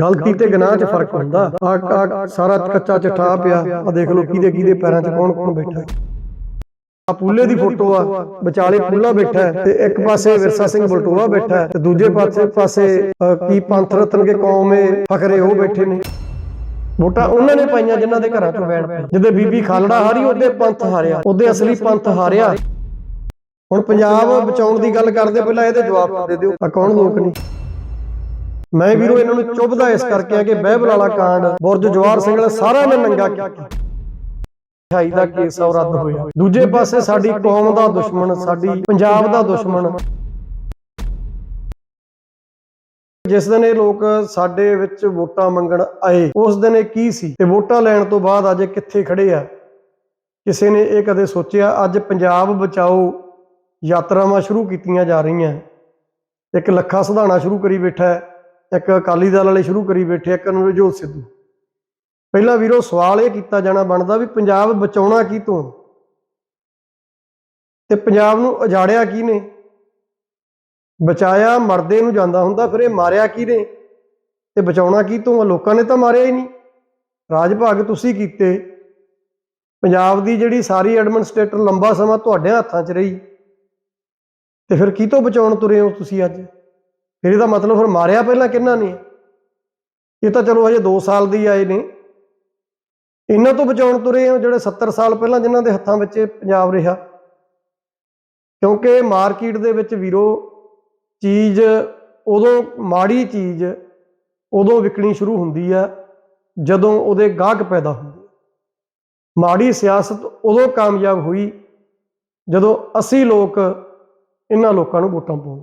ਗਲਤੀ ਤੇ ਗੁਨਾਹ 'ਚ ਫ਼ਰਕ ਹੁੰਦਾ। ਆ ਸਾਰਾ ਕੱਚਾ ਚਟਾ ਪਿਆ। ਆ ਦੇਖ ਲਓ ਕਿਹਦੇ ਕਿਹਦੇ ਪੈਰਾਂ 'ਚ ਕੌਣ ਕੌਣ ਬੈਠਾ ਆ ਪੂਲੇ ਦੀ ਫੋਟੋ ਆ। ਵਿਚਾਲੇ ਪੂਲਾ ਬੈਠਾ ਤੇ ਇੱਕ ਪਾਸੇ ਵਿਰਸਾ ਸਿੰਘ ਬਲਟੋਆ ਬੈਠਾ ਤੇ ਦੂਜੇ ਪਾਸੇ ਪਾਸੇ ਕੀ ਪੰਥ ਰਤਨ ਕੇ ਕੌਮੇ ਫਕਰੇ ਉਹ ਬੈਠੇ ਨੇ। ਵੋਟਾਂ ਉਹਨਾਂ ਨੇ ਪਾਈਆਂ ਜਿਨ੍ਹਾਂ ਦੇ ਘਰਾਂ 'ਚ ਵੈਣ ਪਈ ਜਦੋਂ ਬੀਬੀ ਖਾਲੜਾ ਹਾਰੀ ਉਹਦੇ ਪੰਥ ਹਾਰਿਆ। ਉਹਦੇ ਅਸਲੀ ਪੰਥ ਹਾਰਿਆ। ਹੁਣ ਪੰਜਾਬ ਬਚਾਉਣ ਦੀ ਗੱਲ ਕਰਦੇ ਪਹਿਲਾਂ ਇਹਦੇ ਜਵਾਬ ਦੇ ਦਿਓ। ਆ ਕੌਣ ਲੋਕ ਨੇ? ਮੈਂ ਵੀਰੋ, ਇਹਨਾਂ ਨੂੰ ਚੁੱਭਦਾ ਇਸ ਕਰਕੇ ਆ ਕਿ ਬਹਿਬਲ ਵਾਲਾ ਕਾਂਡ। ਬੁਰਜ ਜਵਾਰ ਸਿੰਘ ਵਾਲਾ ਸਾਰਾ ਨੇ ਨੰਗਾ ਕੀਤਾ। ਹਾਈ ਦਾ ਕੇਸ ਆ ਰੱਦ ਹੋਇਆ। ਦੂਜੇ ਪਾਸੇ ਸਾਡੀ ਕੌਮ ਦਾ ਦੁਸ਼ਮਣ, ਸਾਡੀ ਪੰਜਾਬ ਦਾ ਦੁਸ਼ਮਣ। ਜਿਸ ਦਿਨ ਇਹ ਲੋਕ ਸਾਡੇ ਵਿੱਚ ਵੋਟਾਂ ਮੰਗਣ ਆਏ, ਉਸ ਦਿਨ ਇਹ ਕੀ ਸੀ? ਤੇ ਵੋਟਾਂ ਲੈਣ ਤੋਂ ਬਾਅਦ ਅੱਜ ਕਿੱਥੇ ਖੜੇ ਆ? ਕਿਸੇ ਨੇ ਇਹ ਕਦੇ ਸੋਚਿਆ, ਅੱਜ ਪੰਜਾਬ ਬਚਾਓ ਯਾਤਰਾਵਾਂ ਸ਼ੁਰੂ ਕੀਤੀਆਂ ਜਾ ਰਹੀਆਂ। ਇੱਕ ਲੱਖਾ ਸਿਧਾਣਾ ਸ਼ੁਰੂ ਕਰੀ ਬੈਠਾ ਹੈ। ਇੱਕ ਅਕਾਲੀ ਦਲ ਵਾਲੇ ਸ਼ੁਰੂ ਕਰੀ ਬੈਠੇ ਇੱਕ ਨਵਜੋਤ ਸਿੱਧੂ। ਪਹਿਲਾਂ ਵੀਰੋ ਸਵਾਲ ਇਹ ਕੀਤਾ ਜਾਣਾ, ਬਣਦਾ ਵੀ ਪੰਜਾਬ ਬਚਾਉਣਾ ਕੀ ਤੋਂ? ਤੇ ਪੰਜਾਬ ਨੂੰ ਉਜਾੜਿਆ ਕੀ ਨੇ? ਬਚਾਇਆ, ਮਰਦੇ ਨੂੰ ਜਾਂਦਾ ਹੁੰਦਾ, ਫਿਰ ਇਹ ਮਾਰਿਆ ਕੀ ਨੇ? ਤੇ ਬਚਾਉਣਾ ਕੀ ਤੋਂ? ਲੋਕਾਂ ਨੇ ਤਾਂ ਮਾਰਿਆ ਹੀ ਨਹੀਂ। ਰਾਜ ਭਾਗ ਤੁਸੀਂ ਕੀਤੇ। ਪੰਜਾਬ ਦੀ ਜਿਹੜੀ ਸਾਰੀ ਐਡਮਿਨਿਸਟ੍ਰੇਟਰ ਲੰਬਾ ਸਮਾਂ ਤੁਹਾਡੇ ਹੱਥਾਂ 'ਚ ਰਹੀ। ਤੇ ਫਿਰ ਕੀ ਤੋਂ ਬਚਾਉਣ ਤੁਰੇ ਹੋ ਤੁਸੀਂ ਅੱਜ? ਫਿਰ ਇਹਦਾ ਮਤਲਬ ਫਿਰ ਮਾਰਿਆ ਪਹਿਲਾਂ ਕਿੰਨਾ ਨੇ? ਇਹ ਤਾਂ ਚਲੋ ਹਜੇ 2 ਸਾਲ ਦੀ ਆਏ ਨੇ। ਇਹਨਾਂ ਤੋਂ ਬਚਾਉਣ ਤੁਰੇ ਹੋ ਜਿਹੜੇ 70 ਸਾਲ ਪਹਿਲਾਂ ਜਿਨ੍ਹਾਂ ਦੇ ਹੱਥਾਂ ਵਿੱਚ ਪੰਜਾਬ ਰਿਹਾ। ਕਿਉਂਕਿ ਮਾਰਕੀਟ ਦੇ ਵਿੱਚ ਵੀਰੋ, ਚੀਜ਼ ਉਦੋਂ ਮਾੜੀ ਚੀਜ਼ ਉਦੋਂ ਵਿਕਣੀ ਸ਼ੁਰੂ ਹੁੰਦੀ ਆ, ਜਦੋਂ ਉਹਦੇ ਗਾਹਕ ਪੈਦਾ ਹੁੰਦੇ ਮਾੜੀ ਸਿਆਸਤ ਉਦੋਂ ਕਾਮਯਾਬ ਹੋਈ ਜਦੋਂ ਅਸੀਂ ਲੋਕ ਇਹਨਾਂ ਲੋਕਾਂ ਨੂੰ ਵੋਟਾਂ ਪਾਉਣ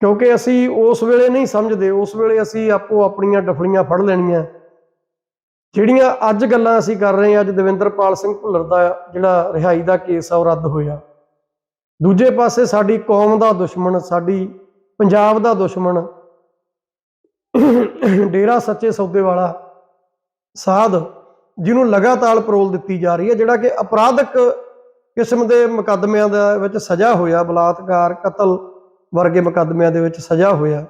ਕਿਉਂਕਿ ਅਸੀਂ ਉਸ ਵੇਲੇ ਨਹੀਂ ਸਮਝਦੇ, ਉਸ ਵੇਲੇ ਅਸੀਂ ਆਪੋ ਆਪਣੀਆਂ ਡਫਲੀਆਂ ਫੜ ਲੈਣੀਆਂ। ਜਿਹੜੀਆਂ ਅੱਜ ਗੱਲਾਂ ਅਸੀਂ ਕਰ ਰਹੇ ਹਾਂ, ਅੱਜ ਦਵਿੰਦਰਪਾਲ ਸਿੰਘ ਭੁੱਲਰ ਦਾ ਜਿਹੜਾ ਰਿਹਾਈ ਦਾ ਕੇਸ ਆ, ਉਹ ਰੱਦ ਹੋਇਆ। ਦੂਜੇ ਪਾਸੇ ਸਾਡੀ ਕੌਮ ਦਾ ਦੁਸ਼ਮਣ, ਸਾਡੀ ਪੰਜਾਬ ਦਾ ਦੁਸ਼ਮਣ, ਡੇਰਾ ਸੱਚੇ ਸੌਦੇ ਵਾਲਾ ਸਾਧ, ਜਿਹਨੂੰ ਲਗਾਤਾਰ ਪਰੋਲ ਦਿੱਤੀ ਜਾ ਰਹੀ ਹੈ, ਜਿਹੜਾ ਕਿ ਅਪਰਾਧਕ ਕਿਸਮ ਦੇ ਮੁਕੱਦਮਿਆਂ ਦੇ ਵਿੱਚ ਸਜ਼ਾ ਹੋਇਆ, ਬਲਾਤਕਾਰ, ਕਤਲ ਵਰਗੇ ਮੁਕੱਦਮਿਆਂ ਦੇ ਵਿੱਚ ਸਜ਼ਾ ਹੋਇਆ।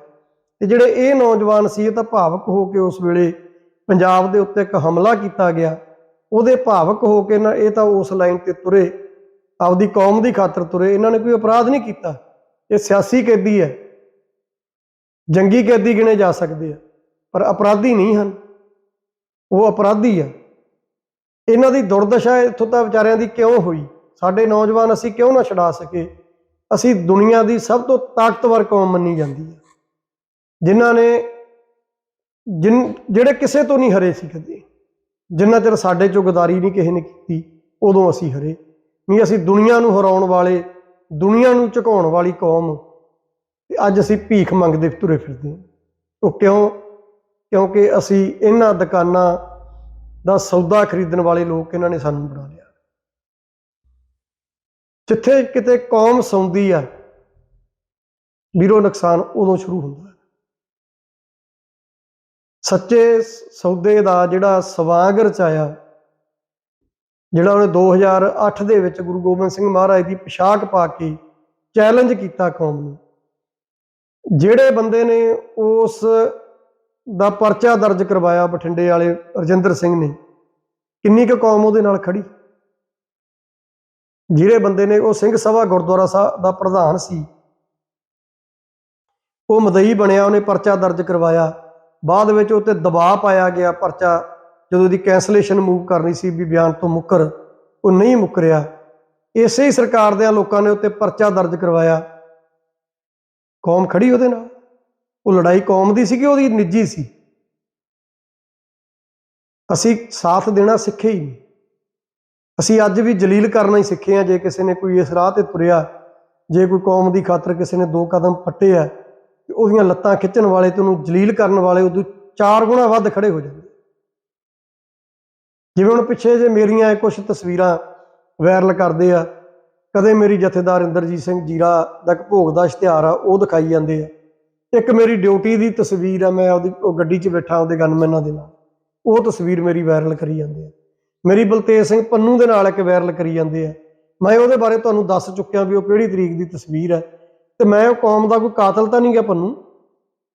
ਤੇ ਜਿਹੜੇ ਇਹ ਨੌਜਵਾਨ ਸੀ, ਇਹ ਤਾਂ ਭਾਵਕ ਹੋ ਕੇ ਉਸ ਵੇਲੇ ਪੰਜਾਬ ਦੇ ਉੱਤੇ ਇੱਕ ਹਮਲਾ ਕੀਤਾ ਗਿਆ। ਉਹਦੇ ਭਾਵਕ ਹੋ ਕੇ ਨਾ ਇਹ ਤਾਂ ਉਸ ਲਾਈਨ ਤੇ ਤੁਰੇ, ਆਪਦੀ ਕੌਮ ਦੀ ਖਾਤਰ ਤੁਰੇ। ਇਹਨਾਂ ਨੇ ਕੋਈ ਅਪਰਾਧ ਨਹੀਂ ਕੀਤਾ। ਇਹ ਸਿਆਸੀ ਕੈਦੀ ਹੈ। ਜੰਗੀ ਕੈਦੀ ਗਿਣੇ ਜਾ ਸਕਦੇ ਆ, ਪਰ ਅਪਰਾਧੀ ਨਹੀਂ ਹਨ। ਉਹ ਅਪਰਾਧੀ ਆ। ਇਹਨਾਂ ਦੀ ਦੁਰਦਸ਼ਾ ਇੱਥੋਂ ਤਾਂ ਵਿਚਾਰਿਆਂ ਦੀ ਕਿਉਂ ਹੋਈ? ਸਾਡੇ ਨੌਜਵਾਨ ਅਸੀਂ ਕਿਉਂ ਨਾ ਛਡਾ ਸਕੇ ਅਸੀਂ ਦੁਨੀਆ ਦੀ ਸਭ ਤੋਂ ਤਾਕਤਵਰ ਕੌਮ ਮੰਨੀ ਜਾਂਦੀ ਹੈ। ਜਿਨ੍ਹਾਂ ਨੇ ਜਿਨ, ਜਿਹੜੇ ਕਿਸੇ ਤੋਂ ਨਹੀਂ ਹਰੇ ਸੀ ਕਦੇ। ਜਿੰਨਾ ਚਿਰ ਸਾਡੇ ਚੋਂ ਗਦਾਰੀ ਨਹੀਂ ਕਿਸੇ ਨੇ ਕੀਤੀ, ਉਦੋਂ ਅਸੀਂ ਹਰੇ। ਨਹੀਂ, ਅਸੀਂ ਦੁਨੀਆ ਨੂੰ ਹਰਾਉਣ ਵਾਲੇ, ਦੁਨੀਆ ਨੂੰ ਝੁਕਾਉਣ ਵਾਲੀ ਕੌਮ ਤੇ ਅੱਜ ਅਸੀਂ ਭੀਖ ਮੰਗਦੇ ਤੁਰੇ ਫਿਰਦੇ ਹਾਂ। ਉਹ ਕਿਉਂ? ਕਿਉਂਕਿ ਅਸੀਂ ਇਹਨਾਂ ਦੁਕਾਨਾਂ ਦਾ ਸੌਦਾ ਖਰੀਦਣ ਵਾਲੇ ਲੋਕ ਇਹਨਾਂ ਨੇ ਸਾਨੂੰ ਬਣਾ ਲਿਆ। ਜਿੱਥੇ ਕਿਤੇ ਕੌਮ ਸੌਂਦੀ ਆ, ਵੀਰੋ ਨੁਕਸਾਨ ਉਦੋਂ ਸ਼ੁਰੂ ਹੁੰਦਾ ਹੈ। ਸੱਚੇ ਸੌਦੇ ਦਾ ਜਿਹੜਾ ਸਵਾਂਗ ਰਚਾਇਆ ਜਿਹੜਾ ਉਹਨੇ 2008 ਦੇ ਵਿੱਚ ਗੁਰੂ ਗੋਬਿੰਦ ਸਿੰਘ ਮਹਾਰਾਜ ਦੀ ਪੋਸ਼ਾਕ ਪਾ ਕੇ ਚੈਲੰਜ ਕੀਤਾ ਕੌਮ ਨੂੰ, ਜਿਹੜੇ ਬੰਦੇ ਨੇ ਉਸ ਦਾ ਪਰਚਾ ਦਰਜ ਕਰਵਾਇਆ ਬਠਿੰਡੇ ਵਾਲੇ ਰਜਿੰਦਰ ਸਿੰਘ ਨੇ, ਕਿੰਨੀ ਕੁ ਕੌਮ ਉਹਦੇ ਨਾਲ ਖੜੀ ਜਿਹੜੇ ਬੰਦੇ ਨੇ ਉਹ ਸਿੰਘ ਸਭਾ ਗੁਰਦੁਆਰਾ ਸਾਹਿਬ ਦਾ ਪ੍ਰਧਾਨ ਸੀ। ਉਹ ਮਦਈ ਬਣਿਆ, ਉਹਨੇ ਪਰਚਾ ਦਰਜ ਕਰਵਾਇਆ। ਬਾਅਦ ਵਿੱਚ ਉਹ ਤੇ ਦਬਾਅ ਪਾਇਆ ਗਿਆ ਪਰਚਾ, ਜਦੋਂ ਦੀ ਕੈਂਸਲੇਸ਼ਨ ਮੂਵ ਕਰਨੀ ਸੀ ਵੀ ਬਿਆਨ ਤੋਂ ਮੁੱਕਰ, ਉਹ ਨਹੀਂ ਮੁੱਕਰਿਆ। ਇਸੇ ਹੀ ਸਰਕਾਰ ਦੇ ਲੋਕਾਂ ਨੇ ਉੱਤੇ ਪਰਚਾ ਦਰਜ ਕਰਵਾਇਆ। ਕੌਮ ਖੜੀ ਉਹਦੇ ਨਾਲ। ਉਹ ਲੜਾਈ ਕੌਮ ਦੀ ਸੀ ਕਿ ਉਹਦੀ ਨਿੱਜੀ ਸੀ। ਅਸੀਂ ਸਾਥ ਦੇਣਾ ਸਿੱਖੇ ਹੀ ਨਹੀਂ। ਅਸੀਂ ਅੱਜ ਵੀ ਜਲੀਲ ਕਰਨਾ ਹੀ ਸਿੱਖੇ ਆ ਜੇ ਕਿਸੇ ਨੇ ਕੋਈ ਇਸ ਰਾਹ ਤੇ ਤੁਰਿਆ, ਜੇ ਕੋਈ ਕੌਮ ਦੀ ਖਾਤਰ ਕਿਸੇ ਨੇ ਦੋ ਕਦਮ ਪੱਟੇ ਆ ਉਹਦੀਆਂ ਲੱਤਾਂ ਖਿੱਚਣ ਵਾਲੇ ਤੇ ਉਹਨੂੰ ਜਲੀਲ ਕਰਨ ਵਾਲੇ ਉਦੋਂ ਚਾਰ ਗੁਣਾ ਵੱਧ ਖੜੇ ਹੋ ਜਾਂਦੇ ਜਿਵੇਂ ਹੁਣ ਪਿੱਛੇ ਜੇ ਮੇਰੀਆਂ ਇਹ ਕੁਝ ਤਸਵੀਰਾਂ ਵਾਇਰਲ ਕਰਦੇ ਆ, ਕਦੇ ਮੇਰੀ ਜਥੇਦਾਰ ਇੰਦਰਜੀਤ ਸਿੰਘ ਜੀਰਾ ਦਾ ਇੱਕ ਭੋਗ ਦਾ ਇਸ਼ਤਿਹਾਰ ਆ, ਉਹ ਦਿਖਾਈ ਜਾਂਦੇ ਆ। ਇੱਕ ਮੇਰੀ ਡਿਊਟੀ ਦੀ ਤਸਵੀਰ ਆ, ਮੈਂ ਉਹਦੀ, ਉਹ ਗੱਡੀ 'ਚ ਬੈਠਾ, ਉਹਦੇ ਗਨਮੈਨਾਂ ਦੇ ਨਾਲ। ਉਹ ਤਸਵੀਰ ਮੇਰੀ ਵਾਇਰਲ ਕਰੀ ਜਾਂਦੇ ਆ। ਮੇਰੀ ਬਲਤੇਜ ਸਿੰਘ ਪੰਨੂ ਦੇ ਨਾਲ ਇੱਕ ਵਾਇਰਲ ਕਰੀ ਜਾਂਦੇ ਆ। ਮੈਂ ਉਹਦੇ ਬਾਰੇ ਤੁਹਾਨੂੰ ਦੱਸ ਚੁੱਕਿਆ ਵੀ ਉਹ ਕਿਹੜੀ ਤਰੀਕ ਦੀ ਤਸਵੀਰ ਹੈ। ਤੇ ਮੈਂ ਉਹ ਕੌਮ ਦਾ ਕੋਈ ਕਾਤਲ ਤਾਂ ਨਹੀਂ ਗਿਆ ਪੰਨੂ।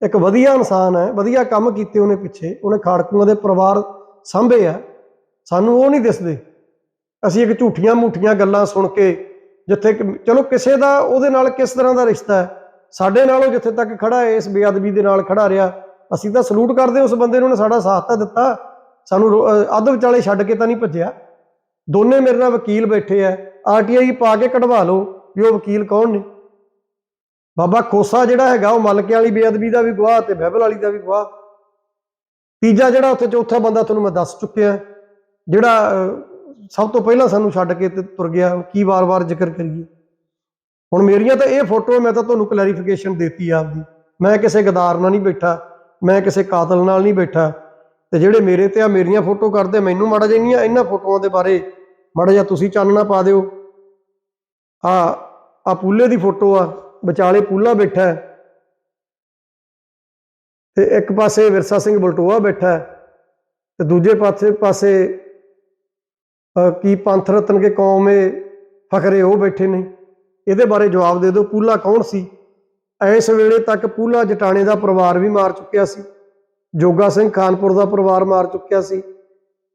ਇੱਕ ਵਧੀਆ ਇਨਸਾਨ ਹੈ, ਵਧੀਆ ਕੰਮ ਕੀਤੇ ਉਹਨੇ ਪਿੱਛੇ। ਉਹਨੇ ਖਾੜਕੂਆਂ ਦੇ ਪਰਿਵਾਰ ਸਾਂਭੇ ਆ। ਸਾਨੂੰ ਉਹ ਨਹੀਂ ਦਿਸਦੇ। ਅਸੀਂ ਇੱਕ ਝੂਠੀਆਂ ਮੂਠੀਆਂ ਗੱਲਾਂ ਸੁਣ ਕੇ ਜਿੱਥੇ ਚਲੋ ਕਿਸੇ ਦਾ, ਉਹਦੇ ਨਾਲ ਕਿਸ ਤਰ੍ਹਾਂ ਦਾ ਰਿਸ਼ਤਾ ਹੈ? ਸਾਡੇ ਨਾਲ ਉਹ ਜਿੱਥੇ ਤੱਕ ਖੜਾ ਹੈ, ਇਸ ਬੇਅਦਬੀ ਦੇ ਨਾਲ ਖੜਾ ਰਿਹਾ। ਅਸੀਂ ਤਾਂ ਸਲੂਟ ਕਰਦੇ ਉਸ ਬੰਦੇ ਨੂੰ ਉਹਨੇ ਸਾਡਾ ਸਾਥ ਤਾਂ ਦਿੱਤਾ। ਸਾਨੂੰ ਰੋ- ਅੱਧ ਵਿਚਾਲੇ ਛੱਡ ਕੇ ਤਾਂ ਨਹੀਂ ਭੱਜਿਆ। ਦੋਨੇ ਮੇਰੇ ਨਾਲ ਵਕੀਲ ਬੈਠੇ ਆ। ਆਰਟੀਆਈ ਪਾ ਕੇ ਕਢਵਾ ਲਓ ਵੀ ਉਹ ਵਕੀਲ ਕੌਣ ਨੇ। ਬਾਬਾ ਖੋਸਾ ਜਿਹੜਾ ਹੈਗਾ, ਉਹ ਮਲਕੇ ਵਾਲੀ ਬੇਅਦਬੀ ਦਾ ਵੀ ਗਵਾਹ ਤੇ ਬਹਿਬਲ ਵਾਲੀ ਦਾ ਵੀ ਗਵਾਹ। ਤੀਜਾ ਜਿਹੜਾ ਉੱਥੇ ਚੌਥਾ ਬੰਦਾ ਤੁਹਾਨੂੰ ਮੈਂ ਦੱਸ ਚੁੱਕਿਆ, ਜਿਹੜਾ ਸਭ ਤੋਂ ਪਹਿਲਾਂ ਸਾਨੂੰ ਛੱਡ ਕੇ ਤੇ ਤੁਰ ਗਿਆ ਕੀ ਵਾਰ-ਵਾਰ ਜ਼ਿਕਰ ਕਰੀਏ। ਹੁਣ ਮੇਰੀਆਂ ਤਾਂ ਇਹ ਫੋਟੋ ਮੈਂ ਤਾਂ ਤੁਹਾਨੂੰ ਕਲੈਰੀਫਿਕੇਸ਼ਨ ਦਿੱਤੀ ਆਪਦੀ। ਮੈਂ ਕਿਸੇ ਗਦਾਰ ਨਾਲ ਨਹੀਂ ਬੈਠਾ, ਮੈਂ ਕਿਸੇ ਕਾਤਲ ਨਾਲ ਨਹੀਂ ਬੈਠਾ। ਤੇ ਜਿਹੜੇ ਮੇਰੇ ਤੇ ਆ, ਮੇਰੀਆਂ ਫੋਟੋ ਕਰਦੇ ਮੈਨੂੰ ਮਾੜਾ ਜਿਹਾ ਨਹੀਂ ਇਹਨਾਂ ਫੋਟੋਆਂ ਦੇ ਬਾਰੇ ਮਾੜਾ ਜਿਹਾ ਤੁਸੀਂ ਚਾਨਣਾ ਪਾ ਦਿਓ। ਆ ਆ ਪੂਲੇ ਦੀ ਫੋਟੋ ਆ, ਵਿਚਾਲੇ ਪੂਲਾ ਬੈਠਾ ਹੈ। ਤੇ ਇੱਕ ਪਾਸੇ ਵਿਰਸਾ ਸਿੰਘ ਬਲਟੋਆ ਬੈਠਾ ਹੈ ਤੇ ਦੂਜੇ ਪਾਸੇ ਪਾਸੇ ਕੀ ਪੰਥ ਰਤਨ ਕੇ ਏ, ਫਖਰੇ ਉਹ ਬੈਠੇ ਨੇ। ਇਹਦੇ ਬਾਰੇ ਜਵਾਬ ਦੇ ਦਿਓ, ਪੂਲਾ ਕੌਣ ਸੀ? ਇਸ ਵੇਲੇ ਤੱਕ ਪੂਲਾ ਜਟਾਣੇ ਦਾ ਪਰਿਵਾਰ ਵੀ ਮਾਰ ਚੁੱਕਿਆ ਸੀ। ਜੋਗਾ ਸਿੰਘ ਖਾਨਪੁਰ ਦਾ ਪਰਿਵਾਰ ਮਾਰ ਚੁੱਕਿਆ ਸੀ।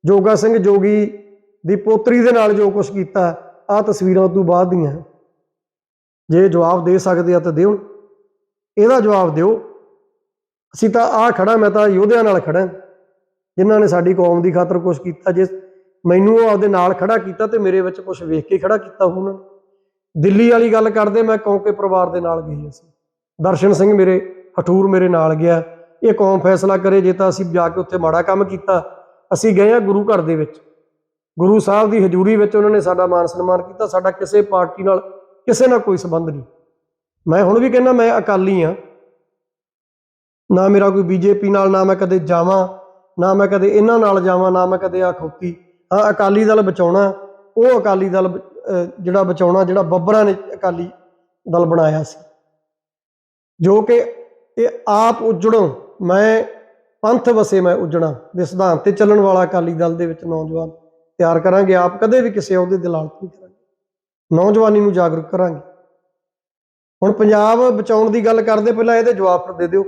ਜੋਗਾ ਸਿੰਘ ਜੋਗੀ ਦੀ ਪੋਤਰੀ ਦੇ ਨਾਲ ਜੋ ਕੁਝ ਕੀਤਾ ਆ ਤਸਵੀਰਾਂ ਤੋਂ ਬਾਅਦ ਦੀਆਂ। ਜੇ ਜਵਾਬ ਦੇ ਸਕਦੇ ਆ ਤਾਂ ਦਿਓ। ਇਹਦਾ ਜਵਾਬ ਦਿਓ। ਅਸੀਂ ਤਾਂ ਆ ਖੜਾ, ਮੈਂ ਤਾਂ ਯੋਧਿਆਂ ਨਾਲ ਖੜਾ। ਜਿਨ੍ਹਾਂ ਨੇ ਸਾਡੀ ਕੌਮ ਦੀ ਖਾਤਰ ਕੁਝ ਕੀਤਾ, ਜੇ ਮੈਨੂੰ ਉਹ ਆਪਦੇ ਨਾਲ ਖੜਾ ਕੀਤਾ ਤੇ ਮੇਰੇ ਵਿੱਚ ਕੁਝ ਵੇਖ ਕੇ ਖੜਾ ਕੀਤਾ ਉਹਨਾਂ ਨੇ। ਦਿੱਲੀ ਵਾਲੀ ਗੱਲ ਕਰਦੇ, ਮੈਂ ਕੌਂਕੇ ਪਰਿਵਾਰ ਦੇ ਨਾਲ ਗਈ ਅਸੀਂ ਦਰਸ਼ਨ ਸਿੰਘ ਮੇਰੇ, ਹਠੂਰ ਮੇਰੇ ਨਾਲ ਗਿਆ। ਇਹ ਕੌਮ ਫੈਸਲਾ ਕਰੇ ਜੇ ਤਾਂ ਅਸੀਂ ਜਾ ਕੇ ਉੱਥੇ ਮਾੜਾ ਕੰਮ ਕੀਤਾ। ਅਸੀਂ ਗਏ ਆ ਗੁਰੂ ਘਰ ਦੇ ਵਿੱਚ। ਗੁਰੂ ਸਾਹਿਬ ਦੀ ਹਜ਼ੂਰੀ ਵਿੱਚ ਉਹਨਾਂ ਨੇ ਸਾਡਾ ਮਾਨ ਸਨਮਾਨ ਕੀਤਾ। ਸਾਡਾ ਕਿਸੇ ਪਾਰਟੀ ਨਾਲ ਕਿਸੇ ਨਾਲ ਕੋਈ ਸੰਬੰਧ ਨਹੀਂ। ਮੈਂ ਹੁਣ ਵੀ ਕਹਿੰਦਾ ਮੈਂ ਅਕਾਲੀ ਆ ਨਾ ਮੇਰਾ ਕੋਈ ਬੀਜੇਪੀ ਨਾਲ, ਨਾ ਮੈਂ ਕਦੇ ਜਾਵਾਂ, ਨਾ ਮੈਂ ਕਦੇ ਇਹਨਾਂ ਨਾਲ ਜਾਵਾਂ, ਨਾ ਮੈਂ ਕਦੇ ਆ ਖੋਤੀ। ਹਾਂ, ਅਕਾਲੀ ਦਲ ਬਚਾਉਣਾ, ਉਹ ਅਕਾਲੀ ਦਲ ਜਿਹੜਾ ਬਚਾਉਣਾ, ਜਿਹੜਾ ਬੱਬਰਾਂ ਨੇ ਅਕਾਲੀ ਦਲ ਬਣਾਇਆ ਸੀ। ਜੋ ਕਿ ਇਹ ਆਪ ਉਜੜੋਂ। ਮੈਂ ਪੰਥ ਵਸੇ ਮੈਂ ਉਜਣਾ, ਦੇ ਸਿਧਾਂਤ ਤੇ ਚੱਲਣ ਵਾਲਾ ਅਕਾਲੀ ਦਲ ਦੇ ਵਿੱਚ ਨੌਜਵਾਨ ਤਿਆਰ ਕਰਾਂਗੇ, ਆਪ ਕਦੇ ਵੀ ਕਿਸੇ ਅਹੁਦੇ ਦੇ ਲਾਲਚ ਨਹੀਂ ਕਰਾਂਗੇ। ਨੌਜਵਾਨੀ ਨੂੰ ਜਾਗਰੂਕ ਕਰਾਂਗੇ। ਹੁਣ ਪੰਜਾਬ ਬਚਾਉਣ ਦੀ ਗੱਲ ਕਰਦੇ, ਪਹਿਲਾਂ ਇਹਦੇ ਜਵਾਬ ਦੇ ਦਿਓ।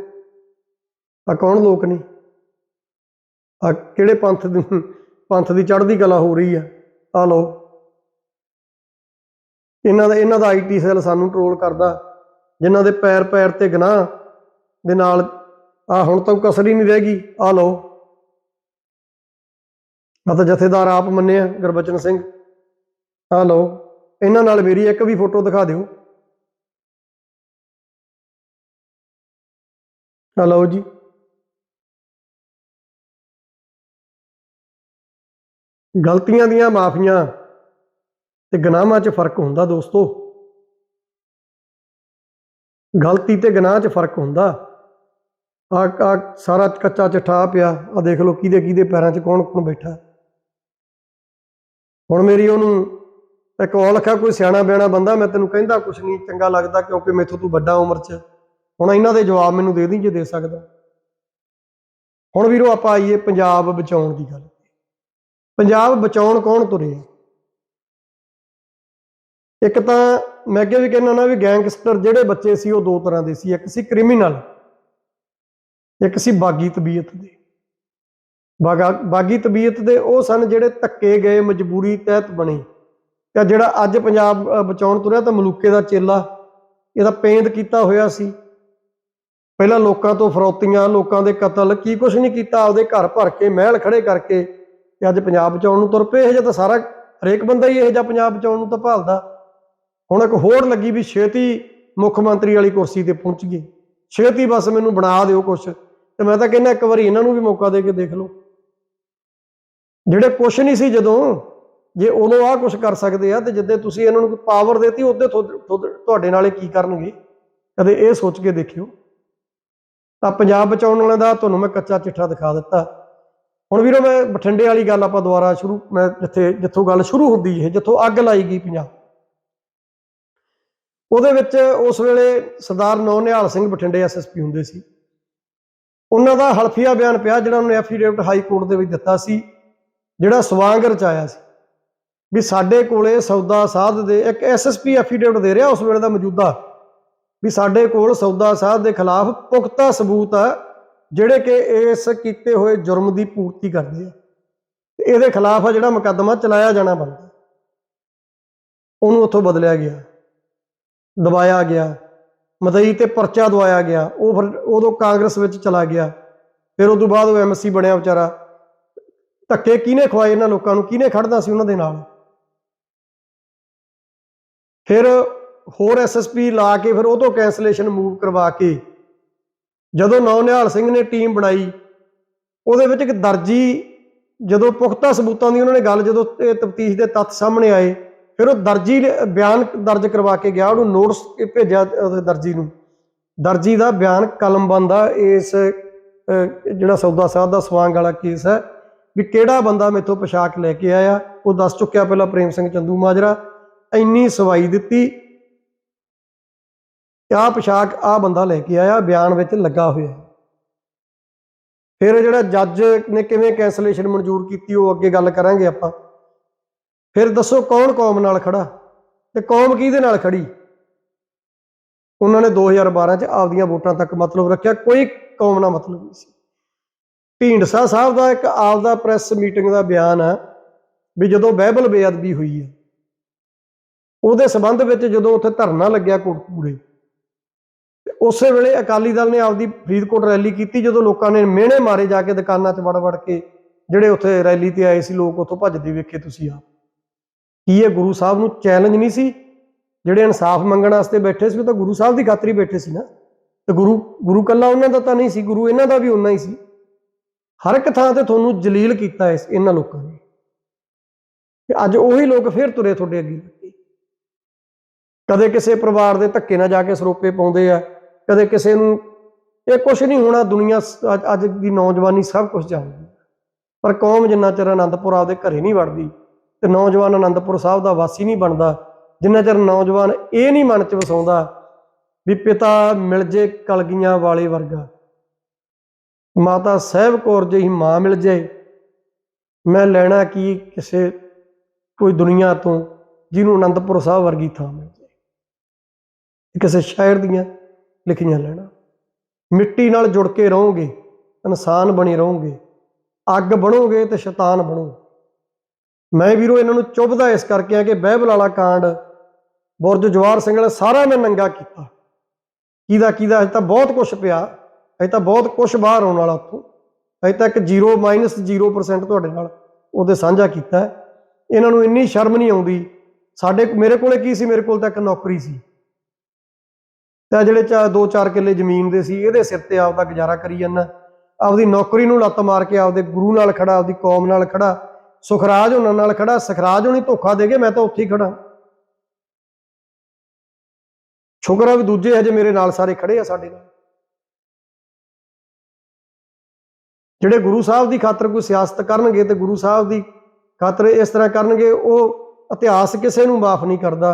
ਆ ਕੌਣ ਲੋਕ ਨੇ? ਆ ਕਿਹੜੇ ਪੰਥ ਦੀ ਪੰਥ ਦੀ ਚੜ੍ਹਦੀ ਕਲਾ ਹੋ ਰਹੀ ਆ? ਆ ਲਓ। ਇਹਨਾਂ ਦਾ ਇਹਨਾਂ ਦਾ ਆਈਟੀ ਸੈੱਲ ਸਾਨੂੰ ਟਰੋਲ ਕਰਦਾ, ਜਿਨ੍ਹਾਂ ਦੇ ਪੈਰ ਪੈਰ ਤੇ ਗਨਾਹ ਦੇ ਨਾਲ ਆ ਹੁਣ ਤੱਕ ਕਸਰ ਹੀ ਨਹੀਂ ਰਹਿ ਗਈ। ਆ ਲਓ। ਮੈਂ ਤਾਂ ਜਥੇਦਾਰ ਆਪ ਮੰਨਿਆ, ਗੁਰਬਚਨ ਸਿੰਘ। ਆ ਲਓ। ਇਹਨਾਂ ਨਾਲ ਮੇਰੀ ਇੱਕ ਵੀ ਫੋਟੋ ਦਿਖਾ ਦਿਓ। ਆ ਲਓ ਜੀ। ਗਲਤੀਆਂ ਦੀਆਂ ਮਾਫੀਆਂ ਤੇ ਗੁਨਾਹਾਂ 'ਚ ਫ਼ਰਕ ਹੁੰਦਾ ਦੋਸਤੋ। ਗਲਤੀ ਤੇ ਗੁਨਾਹ 'ਚ ਫ਼ਰਕ ਹੁੰਦਾ। ਆ ਆ ਸਾਰਾ ਕੱਚਾ ਚਿੱਠਾ ਪਿਆ। ਆ ਦੇਖ ਲਓ ਕਿਹਦੇ ਕਿਹਦੇ ਪੈਰਾਂ 'ਚ ਕੌਣ ਕੌਣ ਬੈਠਾ। ਹੁਣ ਮੇਰੀ ਉਹਨੂੰ ਇੱਕ ਔਲਖਾ ਕੋਈ ਸਿਆਣਾ ਬਿਆਣਾ ਬੰਦਾ, ਮੈਂ ਤੈਨੂੰ ਕਹਿੰਦਾ ਕੁਛ ਨਹੀਂ, ਚੰਗਾ ਲੱਗਦਾ ਕਿਉਂਕਿ ਮੈਥੋਂ ਤੂੰ ਵੱਡਾ ਉਮਰ 'ਚ। ਹੁਣ ਇਹਨਾਂ ਦੇ ਜਵਾਬ ਮੈਨੂੰ ਦੇ ਦੀ ਜੇ ਦੇ ਸਕਦਾ। ਹੁਣ ਵੀਰੋ ਆਪਾਂ ਆਈਏ ਪੰਜਾਬ ਬਚਾਉਣ ਦੀ ਗੱਲ। ਪੰਜਾਬ ਬਚਾਉਣ ਕੌਣ ਤੁਰੇ ਇੱਕ ਤਾਂ ਮੈਂ ਅੱਗੇ ਵੀ ਕਹਿੰਦਾ ਨਾ ਵੀ ਗੈਂਗਸਟਰ ਜਿਹੜੇ ਬੱਚੇ ਸੀ ਉਹ ਦੋ ਤਰ੍ਹਾਂ ਦੇ ਸੀ। ਇੱਕ ਸੀ ਕ੍ਰਿਮੀਨਲ ਇੱਕ ਸੀ ਬਾਗੀ ਤਬੀਅਤ ਦੇ। ਬਾਗਾ ਬਾਗੀ ਤਬੀਅਤ ਦੇ ਉਹ ਸਨ ਜਿਹੜੇ ਧੱਕੇ ਗਏ ਮਜਬੂਰੀ ਤਹਿਤ ਬਣੇ। ਤੇ ਜਿਹੜਾ ਅੱਜ ਪੰਜਾਬ ਅ, ਬਚਾਉਣ ਤੁਰਿਆ ਤਾਂ ਮਲੂਕੇ ਦਾ ਚੇਲਾ ਇਹਦਾ ਪੇਂਦ ਕੀਤਾ ਹੋਇਆ ਸੀ। ਪਹਿਲਾਂ ਲੋਕਾਂ ਤੋਂ ਫਰੌਤੀਆਂ ਲੋਕਾਂ ਦੇ ਕਤਲ ਕੀ ਕੁਛ ਨਹੀਂ ਕੀਤਾ ਆਪਦੇ ਘਰ ਭਰ ਕੇ ਮਹਿਲ ਖੜੇ ਕਰਕੇ ਤੇ ਅੱਜ ਪੰਜਾਬ ਬਚਾਉਣ ਨੂੰ ਤੁਰ ਪਏ। ਇਹ ਜਿਹਾ ਤਾਂ ਸਾਰਾ ਹਰੇਕ ਬੰਦਾ ਹੀ ਇਹ ਜਿਹਾ ਪੰਜਾਬ ਬਚਾਉਣ ਨੂੰ ਤਾਂ ਭਾਲਦਾ। ਹੁਣ ਇੱਕ ਹੋਰ ਲੱਗੀ ਵੀ ਛੇਤੀ ਮੁੱਖ ਮੰਤਰੀ ਵਾਲੀ ਕੁਰਸੀ ਤੇ ਪਹੁੰਚ ਗਏ ਛੇਤੀ ਬਸ ਮੈਨੂੰ ਬਣਾ ਦਿਓ ਕੁਛ। ਤੇ ਮੈਂ ਤਾਂ ਕਹਿੰਦਾ ਇੱਕ ਵਾਰੀ ਇਹਨਾਂ ਨੂੰ ਵੀ ਮੌਕਾ ਦੇ ਕੇ ਦੇਖ ਲਓ। ਜਿਹੜੇ ਕੁਛ ਨਹੀਂ ਸੀ ਜਦੋਂ, ਜੇ ਉਦੋਂ ਆਹ ਕੁਛ ਕਰ ਸਕਦੇ ਆ ਤੇ ਜਿੱਦੇ ਤੁਸੀਂ ਇਹਨਾਂ ਨੂੰ ਪਾਵਰ ਦੇਤੀ, ਉਹਦੇ ਤੁਹਾਡੇ ਨਾਲੇ ਕੀ ਕਰਨਗੇ? ਕਦੇ ਇਹ ਸੋਚ ਕੇ ਦੇਖਿਓ। ਤਾਂ ਪੰਜਾਬ ਬਚਾਉਣ ਵਾਲਿਆਂ ਦਾ ਤੁਹਾਨੂੰ ਮੈਂ ਕੱਚਾ ਚਿੱਠਾ ਦਿਖਾ ਦਿੱਤਾ। ਹੁਣ ਵੀਰੋ ਮੈਂ ਬਠਿੰਡੇ ਵਾਲੀ ਗੱਲ ਆਪਾਂ ਦੁਬਾਰਾ ਸ਼ੁਰੂ, ਮੈਂ ਜਿੱਥੇ, ਜਿੱਥੋਂ ਗੱਲ ਸ਼ੁਰੂ ਹੁੰਦੀ ਹੈ ਜਿੱਥੋਂ ਅੱਗ ਲਾਈ ਗਈ ਪੰਜਾਬ। ਉਹਦੇ ਵਿੱਚ ਉਸ ਵੇਲੇ ਸਰਦਾਰ ਨੌ ਨਿਹਾਲ ਸਿੰਘ ਬਠਿੰਡੇ ਐਸਐਸਪੀ ਹੁੰਦੇ ਸੀ। ਉਹਨਾਂ ਦਾ ਹਲਫੀਆ ਬਿਆਨ ਪਿਆ ਜਿਹੜਾ ਉਹਨੇ ਐਫੀਡੇਵਿਟ ਹਾਈ ਕੋਰਟ ਦੇ ਵਿੱਚ ਦਿੱਤਾ ਸੀ, ਜਿਹੜਾ ਸਵਾਂਗ ਰਚਾਇਆ ਸੀ। ਵੀ ਸਾਡੇ ਕੋਲੇ ਸੌਦਾ ਸਾਧ ਦੇ, ਇੱਕ ਐਸਐਸਪੀ ਐਫੀਡੇਵਿਟ ਦੇ ਰਿਹਾ ਉਸ ਵੇਲੇ ਦਾ ਮੌਜੂਦਾ, ਵੀ ਸਾਡੇ ਕੋਲ ਸੌਦਾ ਸਾਧ ਦੇ ਖਿਲਾਫ ਪੁਖਤਾ ਸਬੂਤ ਆ, ਜਿਹੜੇ ਕਿ ਇਸ ਕੀਤੇ ਹੋਏ ਜੁਰਮ ਦੀ ਪੂਰਤੀ ਕਰਦੇ ਆ। ਤੇ ਇਹਦੇ ਖਿਲਾਫ ਆ ਜਿਹੜਾ ਮੁਕੱਦਮਾ ਚਲਾਇਆ ਜਾਣਾ ਬਣਦਾ। ਉਹਨੂੰ ਉੱਥੋਂ ਬਦਲਿਆ ਗਿਆ, ਦਬਾਇਆ ਗਿਆ। ਮਦਈ ਤੇ ਪਰਚਾ ਦਵਾਇਆ ਗਿਆ। ਉਹ ਫਿਰ ਉਦੋਂ ਕਾਂਗਰਸ ਵਿੱਚ ਚਲਾ ਗਿਆ। ਫਿਰ ਉਸ ਤੋਂ ਬਾਅਦ ਉਹ ਐਮਸੀ ਬਣਿਆ ਵਿਚਾਰਾ। ਧੱਕੇ ਕਿਹਨੇ ਖਵਾਏ ਇਹਨਾਂ ਲੋਕਾਂ ਨੂੰ? ਕਿਹਨੇ ਖੜਦਾ ਸੀ ਉਹਨਾਂ ਦੇ ਨਾਲ? ਫਿਰ ਹੋਰ ਐਸਐਸਪੀ ਲਾ ਕੇ ਫਿਰ ਉਹ ਤੋਂ ਕੈਂਸਲੇਸ਼ਨ ਮੂਵ ਕਰਵਾ ਕੇ ਜਦੋਂ ਨੌ ਨਿਹਾਲ ਸਿੰਘ ਨੇ ਟੀਮ ਬਣਾਈ, ਉਹਦੇ ਵਿੱਚ ਇੱਕ ਦਰਜੀ ਜਦੋਂ ਪੁਖਤਾ ਸਬੂਤਾਂ ਦੀ ਉਹਨਾਂ ਨੇ ਗੱਲ ਜਦੋਂ ਇਹ ਤਫਤੀਸ਼ ਦੇ ਤੱਥ ਸਾਹਮਣੇ ਆਏ ਫਿਰ ਉਹ ਦਰਜੀ ਬਿਆਨ ਦਰਜ ਕਰਵਾ ਕੇ ਗਿਆ, ਉਹਨੂੰ ਨੋਟਿਸ ਭੇਜਿਆ ਦਰਜੀ ਨੂੰ। ਦਰਜੀ ਦਾ ਬਿਆਨ ਕਲਮਬੰਦ ਆ ਇਸ ਜਿਹੜਾ ਸੌਦਾ ਸਾਹਿਬ ਦਾ ਸਵਾਂਗ ਵਾਲਾ ਕੇਸ ਹੈ, ਵੀ ਕਿਹੜਾ ਬੰਦਾ ਮੇਥੋਂ ਪੋਸ਼ਾਕ ਲੈ ਕੇ ਆਇਆ, ਉਹ ਦੱਸ ਚੁੱਕਿਆ ਪਹਿਲਾਂ ਪ੍ਰੇਮ ਸਿੰਘ ਚੰਦੂ ਮਾਜਰਾ, ਇੰਨੀ ਸਵਾਈ ਦਿੱਤੀ ਕਿ ਆਹ ਪੋਸ਼ਾਕ ਆਹ ਬੰਦਾ ਲੈ ਕੇ ਆਇਆ, ਬਿਆਨ ਵਿੱਚ ਲੱਗਾ ਹੋਇਆ। ਫਿਰ ਜਿਹੜਾ ਜੱਜ ਨੇ ਕਿਵੇਂ ਕੈਂਸਲੇਸ਼ਨ ਮਨਜ਼ੂਰ ਕੀਤੀ, ਉਹ ਅੱਗੇ ਗੱਲ ਕਰਾਂਗੇ ਆਪਾਂ। ਫਿਰ ਦੱਸੋ ਕੌਣ ਕੌਮ ਨਾਲ ਖੜਾ ਤੇ ਕੌਮ ਕਿਹਦੇ ਨਾਲ ਖੜੀ? ਉਹਨਾਂ ਨੇ 2012 ਚ ਆਪਦੀਆਂ ਵੋਟਾਂ ਤੱਕ ਮਤਲਬ ਰੱਖਿਆ, ਕੋਈ ਕੌਮ ਨਾਲ ਮਤਲਬ ਨਹੀਂ ਸੀ। ਢੀਂਡਸਾ ਸਾਹਿਬ ਦਾ ਇੱਕ ਆਪਦਾ ਪ੍ਰੈਸ ਮੀਟਿੰਗ ਦਾ ਬਿਆਨ ਆ ਵੀ ਜਦੋਂ ਬਾਈਬਲ ਬੇਅਦਬੀ ਹੋਈ ਹੈ ਉਹਦੇ ਸਬੰਧ ਵਿੱਚ ਜਦੋਂ ਉੱਥੇ ਧਰਨਾ ਲੱਗਿਆ ਕੋਟਪੂਰੇ ਤੇ ਉਸੇ ਵੇਲੇ ਅਕਾਲੀ ਦਲ ਨੇ ਆਪਦੀ ਫਰੀਦਕੋਟ ਰੈਲੀ ਕੀਤੀ, ਜਦੋਂ ਲੋਕਾਂ ਨੇ ਮਿਹਣੇ ਮਾਰੇ ਜਾ ਕੇ ਦੁਕਾਨਾਂ 'ਚ ਵੜ ਵੜ ਕੇ, ਜਿਹੜੇ ਉੱਥੇ ਰੈਲੀ ਤੇ ਆਏ ਸੀ, ਲੋਕ ਉੱਥੋਂ ਭੱਜਦੇ ਵੇਖੇ ਤੁਸੀਂ ਆਪ। ਕੀ ਇਹ ਗੁਰੂ ਸਾਹਿਬ ਨੂੰ ਚੈਲੰਜ ਨਹੀਂ ਸੀ? ਜਿਹੜੇ ਇਨਸਾਫ ਮੰਗਣ ਵਾਸਤੇ ਬੈਠੇ ਸੀ, ਉਹ ਤਾਂ ਗੁਰੂ ਸਾਹਿਬ ਦੀ ਖਾਤਰ ਹੀ ਬੈਠੇ ਸੀ ਨਾ। ਤੇ ਗੁਰੂ ਗੁਰੂ ਕੱਲਾ ਉਹਨਾਂ ਦਾ ਤਾਂ ਨਹੀਂ ਸੀ, ਗੁਰੂ ਇਹਨਾਂ ਦਾ ਵੀ ਉਹਨਾਂ ਹੀ ਸੀ। ਹਰ ਇੱਕ ਥਾਂ ਤੇ ਤੁਹਾਨੂੰ ਜਲੀਲ ਕੀਤਾ ਇਸ, ਇਹਨਾਂ ਲੋਕਾਂ ਨੇ। ਤੇ ਅੱਜ ਉਹੀ ਲੋਕ ਫੇਰ ਤੁਰੇ ਤੁਹਾਡੇ ਅੱਗੇ। ਲੱਗੇ ਕਦੇ ਕਿਸੇ ਪਰਿਵਾਰ ਦੇ ਧੱਕੇ ਨਾਲ ਜਾ ਕੇ ਸਰੋਪੇ ਪਾਉਂਦੇ ਆ, ਕਦੇ ਕਿਸੇ ਨੂੰ, ਇਹ ਕੁਝ ਨਹੀਂ ਹੋਣਾ ਦੁਨੀਆ ਅੱਜ- ਦੀ ਨੌਜਵਾਨੀ ਸਭ ਕੁਝ ਜਾਣਦੀ। ਪਰ ਕੌਮ ਜਿੰਨਾ ਚਿਰ ਅਨੰਦਪੁਰ ਆਪਦੇ ਘਰੇ ਨਹੀਂ ਵੜਦੀ ਤੇ ਨੌਜਵਾਨ ਆਨੰਦਪੁਰ ਸਾਹਿਬ ਦਾ ਵਾਸੀ ਨਹੀਂ ਬਣਦਾ, ਜਿੰਨਾ ਚਿਰ ਨੌਜਵਾਨ ਇਹ ਨਹੀਂ ਮਨ ਚ ਵਸਾਉਂਦਾ ਵੀ ਪਿਤਾ ਮਿਲ ਜੇ ਕਲਗੀਆਂ ਵਾਲੇ ਵਰਗਾ। ਮਾਤਾ ਸਾਹਿਬ ਕੌਰ ਜਿਹੀ ਮਾਂ ਮਿਲ ਜੇ, ਮੈਂ ਲੈਣਾ ਕੀ ਕਿਸੇ ਕੋਈ ਦੁਨੀਆ ਤੋਂ ਜਿਹਨੂੰ ਅਨੰਦਪੁਰ ਸਾਹਿਬ ਵਰਗੀ ਥਾਂ ਮਿਲ ਜੇ। ਕਿਸੇ ਸ਼ਾਇਰ ਦੀਆਂ ਲਿਖੀਆਂ ਲੈਣਾ। ਮਿੱਟੀ ਨਾਲ ਜੁੜ ਕੇ ਰਹੋਗੇ, ਇਨਸਾਨ ਬਣੇ ਰਹੋਗੇ, ਅੱਗ ਬਣੋਗੇ ਤੇ ਸ਼ੈਤਾਨ ਬਣੋ ਮੈਂ ਵੀਰੋ ਇਹਨਾਂ ਨੂੰ ਚੁੱਭਦਾ ਇਸ ਕਰਕੇ ਆ ਕਿ ਬਾਈਬਲ ਵਾਲਾ ਕਾਂਡ। ਬੁਰਜ ਜਵਾਰ ਸਿੰਘ ਨੇ ਸਾਰਾ ਮੈਂ ਨੰਗਾ ਕੀਤਾ। ਕਿਹਦਾ ਕਿਹਦਾ ਅਜੇ ਤਾਂ ਬਹੁਤ ਕੁਝ ਪਿਆ। ਅਜੇ ਤਾਂ ਬਹੁਤ ਕੁਝ ਬਾਹਰ ਆਉਣ ਵਾਲਾ ਉੱਥੋਂ। ਅਜੇ ਤੱਕ 0 0% ਤੁਹਾਡੇ ਨਾਲ ਉਹਦੇ ਸਾਂਝਾ ਕੀਤਾ ਇਹਨਾਂ ਨੂੰ ਇੰਨੀ ਸ਼ਰਮ ਨਹੀਂ ਆਉਂਦੀ। ਸਾਡੇ ਮੇਰੇ ਕੋਲੇ ਕੀ ਸੀ? ਮੇਰੇ ਕੋਲ ਤਾਂ ਇੱਕ ਨੌਕਰੀ ਸੀ। ਤਾਂ ਜਿਹੜੇ ਚਾ ਦੋ ਚਾਰ ਕਿੱਲੇ ਜ਼ਮੀਨ ਦੇ ਸੀ, ਇਹਦੇ ਸਿਰ ਤੇ ਆਪਦਾ ਗੁਜ਼ਾਰਾ ਕਰੀ ਜਾਂਦਾ। ਆਪਦੀ ਨੌਕਰੀ ਨੂੰ ਲੱਤ ਮਾਰ ਕੇ ਆਪਦੇ ਗੁਰੂ ਨਾਲ ਖੜਾ, ਆਪਦੀ ਕੌਮ ਨਾਲ ਖੜਾ। ਸੁਖਰਾਜ ਉਹਨਾਂ ਨਾਲ ਖੜਾ, ਸੁਖਰਾਜ ਹੋਣੀ ਧੋਖਾ ਦੇ ਕੇ ਮੈਂ ਤਾਂ ਉੱਥੇ ਹੀ ਖੜਾ ਸ਼ੁਕਰ ਆ ਵੀ ਦੂਜੇ ਹਜੇ ਮੇਰੇ ਨਾਲ ਸਾਰੇ ਖੜੇ ਆ ਸਾਡੇ ਨਾਲ। ਜਿਹੜੇ ਗੁਰੂ ਸਾਹਿਬ ਦੀ ਖਾਤਰ ਕੋਈ ਸਿਆਸਤ ਕਰਨਗੇ ਤੇ ਗੁਰੂ ਸਾਹਿਬ ਦੀ ਖਾਤਰ ਇਸ ਤਰ੍ਹਾਂ ਕਰਨਗੇ, ਉਹ ਇਤਿਹਾਸ ਕਿਸੇ ਨੂੰ ਮਾਫ ਨਹੀਂ ਕਰਦਾ।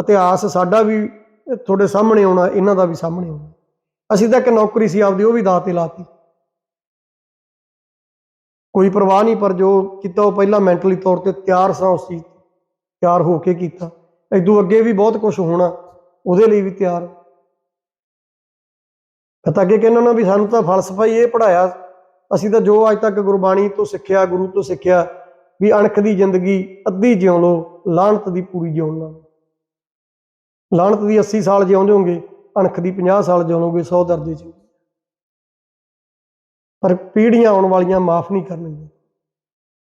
ਇਤਿਹਾਸ ਸਾਡਾ ਵੀ ਤੁਹਾਡੇ ਸਾਹਮਣੇ ਆਉਣਾ, ਇਹਨਾਂ ਦਾ ਵੀ ਸਾਹਮਣੇ ਆਉਣਾ। ਅਸੀਂ ਤਾਂ ਇੱਕ ਨੌਕਰੀ ਸੀ, ਆਪਦੀ, ਉਹ ਵੀ ਦਾਅ ਤੇ ਲਾਤੀ। ਕੋਈ ਪਰਵਾਹ ਨਹੀਂ, ਪਰ ਜੋ ਕੀਤਾ ਉਹ ਪਹਿਲਾਂ ਮੈਂਟਲੀ ਤੌਰ ਤੇ ਤਿਆਰ ਸਾਂ ਉਸ ਚੀਜ਼ ਤਿਆਰ ਹੋ ਕੇ ਕੀਤਾ। ਇਦੋਂ ਅੱਗੇ ਵੀ ਬਹੁਤ ਕੁਝ ਹੋਣਾ, ਉਹਦੇ ਲਈ ਵੀ ਤਿਆਰ। ਪਤਾ ਅੱਗੇ ਕਹਿੰਦਾ ਨਾ ਵੀ ਸਾਨੂੰ ਤਾਂ ਫਲਸਫਾ ਹੀ ਇਹ ਪੜਾਇਆ ਅਸੀਂ ਤਾਂ ਜੋ ਅੱਜ ਤੱਕ ਗੁਰਬਾਣੀ ਤੋਂ ਸਿੱਖਿਆ, ਗੁਰੂ ਤੋਂ ਸਿੱਖਿਆ, ਵੀ ਅਣਖ ਦੀ ਜ਼ਿੰਦਗੀ ਅੱਧੀ ਜਿਉ ਲੋ ਲਾਹਣਤ ਦੀ ਪੂਰੀ ਜਿਉਣ ਨਾਲ ਲਾਹਣਤ ਦੀ 80 ਸਾਲ ਜਿਉਂਦੇ ਹੋਗੇ, ਅਣਖ ਦੀ 50 ਸਾਲ ਜਿਉਣੋਗੇ 100 ਦਰਜੇ ਚ ਪਰ ਪੀੜ੍ਹੀਆਂ ਆਉਣ ਵਾਲੀਆਂ ਮਾਫ ਨਹੀਂ ਕਰਨਗੀਆਂ।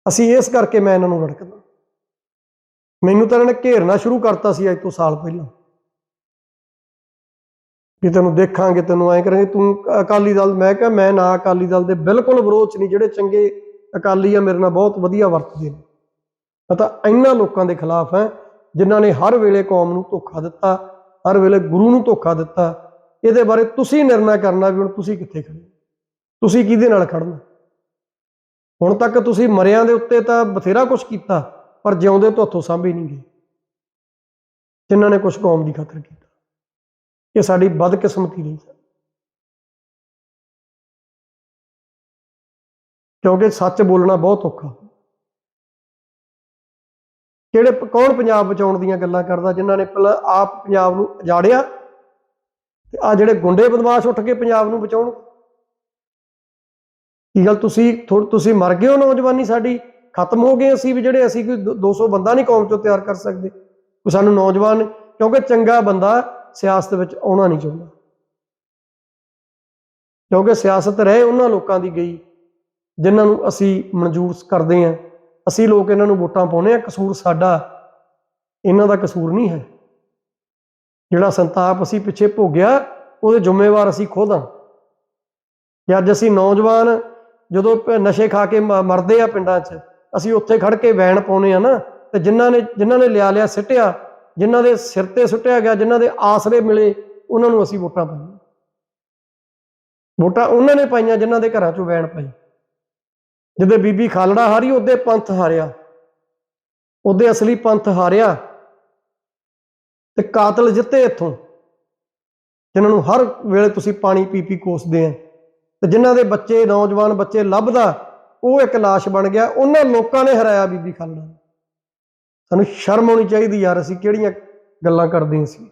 ਅਸੀਂ ਇਸ ਕਰਕੇ ਮੈਂ ਇਹਨਾਂ ਨੂੰ ਰੜਕਦਾ। ਮੈਨੂੰ ਤਾਂ ਇਹਨਾਂ ਨੇ ਘੇਰਨਾ ਸ਼ੁਰੂ ਕਰਤਾ ਸੀ ਅੱਜ ਤੋਂ ਸਾਲ ਪਹਿਲਾਂ। ਵੀ ਤੈਨੂੰ ਦੇਖਾਂਗੇ, ਤੈਨੂੰ ਐਂ ਕਰਾਂਗੇ, ਤੂੰ ਅਕਾਲੀ ਦਲ, ਮੈਂ ਕਿਹਾ ਮੈਂ ਨਾ ਅਕਾਲੀ ਦਲ ਦੇ ਬਿਲਕੁਲ ਵਿਰੋਧ 'ਚ ਨਹੀਂ, ਜਿਹੜੇ ਚੰਗੇ ਅਕਾਲੀ ਆ, ਮੇਰੇ ਨਾਲ ਬਹੁਤ ਵਧੀਆ ਵਰਤਦੇ ਨੇ। ਮੈਂ ਤਾਂ ਇਹਨਾਂ ਲੋਕਾਂ ਦੇ ਖਿਲਾਫ ਹੈ, ਜਿਨ੍ਹਾਂ ਨੇ ਹਰ ਵੇਲੇ ਕੌਮ ਨੂੰ ਧੋਖਾ ਦਿੱਤਾ, ਹਰ ਵੇਲੇ ਗੁਰੂ ਨੂੰ ਧੋਖਾ ਦਿੱਤਾ। ਇਹਦੇ ਬਾਰੇ ਤੁਸੀਂ ਨਿਰਣਾ ਕਰਨਾ ਵੀ ਹੁਣ ਤੁਸੀਂ ਕਿੱਥੇ ਖੜੇ ਤੁਸੀਂ ਕਿਹਦੇ ਨਾਲ ਖੜਨਾ? ਹੁਣ ਤੱਕ ਤੁਸੀਂ ਮਰਿਆਂ ਦੇ ਉੱਤੇ ਤਾਂ ਬਥੇਰਾ ਕੁਝ ਕੀਤਾ, ਪਰ ਜਿਉਂਦੇ ਤੋਂ ਹੱਥੋਂ ਸਾਂਭੇ ਨਹੀਂ ਗਏ। ਜਿਨ੍ਹਾਂ ਨੇ ਕੁਝ ਕੌਮ ਦੀ ਖਾਤਰ ਕੀਤਾ। ਇਹ ਸਾਡੀ ਬਦਕਿਸਮਤੀ ਨਹੀਂ ਹੈ ਕਿਉਂਕਿ ਸੱਚ ਬੋਲਣਾ ਬਹੁਤ ਔਖਾ। ਕਿਹੜੇ ਕੌਣ ਪੰਜਾਬ ਬਚਾਉਣ ਦੀਆਂ ਗੱਲਾਂ ਕਰਦਾ ਜਿਨ੍ਹਾਂ ਨੇ ਪਹਿਲਾਂ ਆਪ ਪੰਜਾਬ ਨੂੰ ਉਜਾੜਿਆ ਤੇ ਆ ਜਿਹੜੇ ਗੁੰਡੇ ਬਦਮਾਸ਼ ਉੱਠ ਕੇ ਪੰਜਾਬ ਨੂੰ ਬਚਾਉਣ ਕੀ ਗੱਲ ਤੁਸੀਂ ਥੋੜ- ਤੁਸੀਂ ਮਰ ਗਏ ਹੋ ਨੌਜਵਾਨੀ ਸਾਡੀ? ਖਤਮ ਹੋ ਗਏ ਅਸੀਂ ਵੀ ਜਿਹੜੇ ਅਸੀਂ ਕੋਈ 200 ਬੰਦਾ ਨਹੀਂ ਕੌਮ ਚੋਂ ਤਿਆਰ ਕਰ ਸਕਦੇ। ਕੋਈ ਸਾਨੂੰ ਨੌਜਵਾਨ, ਕਿਉਂਕਿ ਚੰਗਾ ਬੰਦਾ ਸਿਆਸਤ ਵਿੱਚ ਆਉਣਾ ਨਹੀਂ ਚਾਹੁੰਦਾ। ਕਿਉਂਕਿ ਸਿਆਸਤ ਰਹੇ ਉਹਨਾਂ ਲੋਕਾਂ ਦੀ ਗਈ, ਜਿਨ੍ਹਾਂ ਨੂੰ ਅਸੀਂ ਮਨਜ਼ੂਰ ਕਰਦੇ ਹਾਂ। ਅਸੀਂ ਲੋਕ ਇਹਨਾਂ ਨੂੰ ਵੋਟਾਂ ਪਾਉਂਦੇ ਆ ਕਸੂਰ ਸਾਡਾ, ਇਹਨਾਂ ਦਾ ਕਸੂਰ ਨਹੀਂ ਹੈ। ਜਿਹੜਾ ਸੰਤਾਪ ਅਸੀਂ ਪਿੱਛੇ ਭੋਗਿਆ, ਉਹਦੇ ਜ਼ਿੰਮੇਵਾਰ ਅਸੀਂ ਖੁਦ ਹਾਂ। ਕਿ ਅੱਜ ਅਸੀਂ ਨੌਜਵਾਨ ਜਦੋਂ ਨਸ਼ੇ ਖਾ ਕੇ ਮ- ਮਰਦੇ ਆ ਪਿੰਡਾਂ 'ਚ, ਅਸੀਂ ਉੱਥੇ ਖੜ ਕੇ ਵੈਣ ਪਾਉਨੇ ਆ ਨਾ, ਤੇ ਜਿਨ੍ਹਾਂ ਨੇ ਜਿਨ੍ਹਾਂ ਨੇ ਲਿਆ ਲਿਆ ਸਿੱਟਿਆ, ਜਿਨ੍ਹਾਂ ਦੇ ਸਿਰ ਤੇ ਸੁੱਟਿਆ ਗਿਆ, ਜਿਨ੍ਹਾਂ ਦੇ ਆਸਰੇ ਮਿਲੇ, ਉਹਨਾਂ ਨੂੰ ਅਸੀਂ ਵੋਟਾਂ ਪਾਈਆਂ। ਵੋਟਾਂ ਉਹਨਾਂ ਨੇ ਪਾਈਆਂ ਜਿਨ੍ਹਾਂ ਦੇ ਘਰਾਂ 'ਚੋਂ ਵੈਣ ਪਾਈ। ਜਦੋਂ ਬੀਬੀ ਖਾਲੜਾ ਹਾਰੀ, ਉਹਦੇ ਪੰਥ ਹਾਰਿਆ। ਉਹਦੇ ਅਸਲੀ ਪੰਥ ਹਾਰਿਆ। ਤੇ ਕਾਤਲ ਜਿੱਤੇ ਇੱਥੋਂ, ਜਿਨ੍ਹਾਂ ਨੂੰ ਹਰ ਵੇਲੇ ਤੁਸੀਂ ਪਾਣੀ ਪੀ ਪੀ ਕੋਸਦੇ ਆ। ਤੇ ਜਿਨ੍ਹਾਂ ਦੇ ਬੱਚੇ, ਨੌਜਵਾਨ ਬੱਚੇ ਲੱਭਦਾ, ਉਹ ਇੱਕ ਲਾਸ਼ ਬਣ ਗਿਆ। ਉਹਨਾਂ ਲੋਕਾਂ ਨੇ ਹਰਾਇਆ ਬੀਬੀ ਖਾਲੜਾ ਸਾਨੂੰ ਸ਼ਰਮ ਆਉਣੀ ਚਾਹੀਦੀ ਯਾਰ, ਅਸੀਂ ਕਿਹੜੀਆਂ ਗੱਲਾਂ ਕਰਦੇ ਸੀ